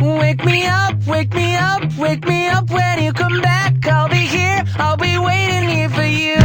Wake me up, wake me up, wake me up when you come back. I'll be here, I'll be waiting here for you.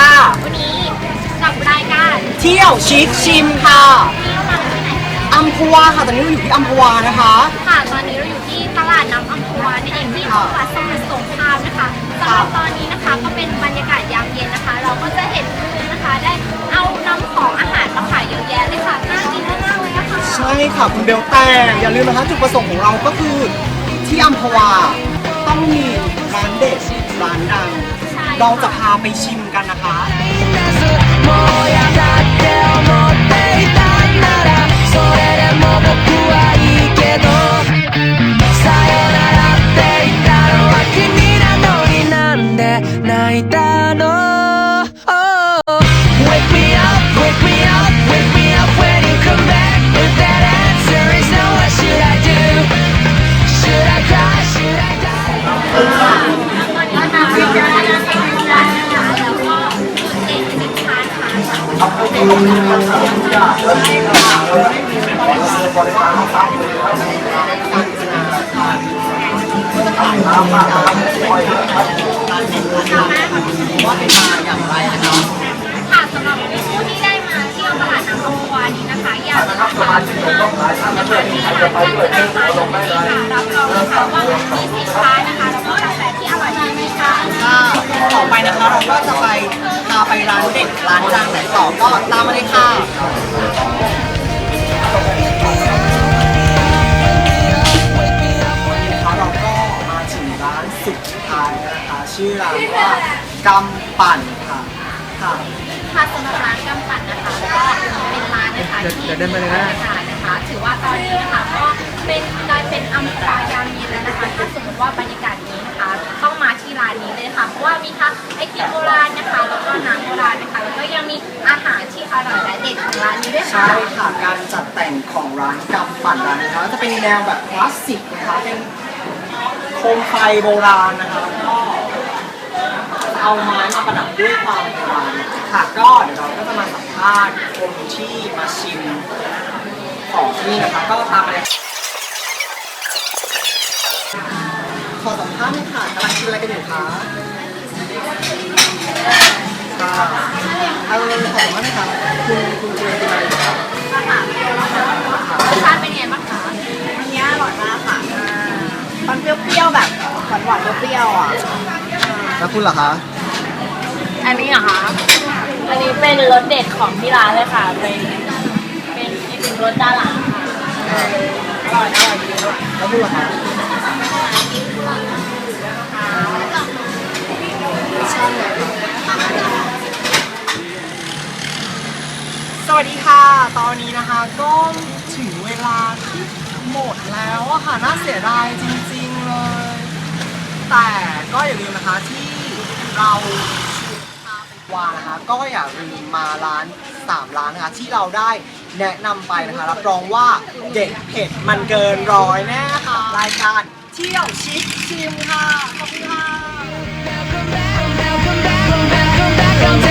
คค่ะ วันนี้กับรายการเที่ยวชิคชิมค่ะที่เรามาที่ไหนอัมพวาค่ะ ตอนนี้เราอยู่ที่อัมพวานะคะ ค่ะ ตอนนี้เราอยู่ที่ตลาดน้ำอัมพวานั่นเองที่จังหวัดสมุทรสงครามนะคะสำหรับตอนนี้นะคะก็เป็นบรรยากาศยามเย็นนะคะ เราก็จะเห็นคุณนะคะ ได้เอานำของอาหารมาขายเยอะแยะเลยค่ะน่ากินมากๆเลยนะคะ ใช่ค่ะคุณเบลแต่อย่าลืมนะคะจุดประสงค์ของเราก็คือที่อัมพวาต้องมีร้านเด็ดร้านดังใช่ เราจะพาไปชิมกันนะคะ ค่ะค่ะสำหรับผู้ที่ได้มาเที่ยวตลาดน้ำอัมพวานี้นะคะ อยากจะมาทานอาหารที่ร้านกันจะได้มาตรงนี้ค่ะรับรองนะคะว่ามีสินค้านะคะแล้วก็กาแฟที่อร่อยจริงๆค่ะก็ต่อไปนะคะเราก็จะไป พาไปร้านเด็ดร้านดังไหนต่อก็ตามมาเลยค่ะนะคะเราก็มาถึงร้านสุดท้ายแล้วนะคะ ชื่อร้านว่ากำปั่นค่ะค่ะค่ะสำหรับร้านกำปั่นนะคะก็เป็นร้านนะคะที่มีบรรยากาศนะคะถือ ใช่ค่ะ การจัดแต่งของร้านกำปั่นร้านนะคะจะเป็นแนวแบบคลาสสิกนะคะเป็นโคมไฟโบราณนะคะก็เอาไม้มาประดับด้วยความโบราณค่ะก็เดี๋ยวเราก็จะมาสัมภาษณ์คนที่มาชิมของที่นี่นะคะก็ตามมาเลยขอสัมภาษณ์หน่อยค่ะกำลังกินอะไรกันอยู่คะ เอาขอสัมาษณ์หน่อยค่ะคุณคุณคุณกินอะไรอยู่คะรสชาติเป็นไงบ้างคะอันนี้อร่อยมากค่ะมันเปรี้ยวๆแบบหวานๆเปรี้ยวๆอะ แล้วคุณล่ะคะ อันนี้เหรอคะ อันนี้เป็นรสเด็ดของที่ร้านเลยค่ะ เป็น เป็นอีกหนึ่งรสด้านหลังค่ะอร่อยอร่อยจริงด้วยแล้วคุณล่ะคะ อนนี้นะคะ ก็ถึงเวลาที่หมดแล้วอะค่ะน่าเสียดายจริงๆเลย แต่ก็อย่าลืมนะคะที่เราชุดพาไปวานะคะก็อย่าลืมมาร้าน3ร้านนะคะที่เราได้แนะนำไปนะคะรับรองว่าเด็ดเผ็ดมันเกินร้อยแน่ค่ะรายการเที่ยวชิคชิมค่ะขอบคุณค่ะ come back, come back, come back, come back, come back.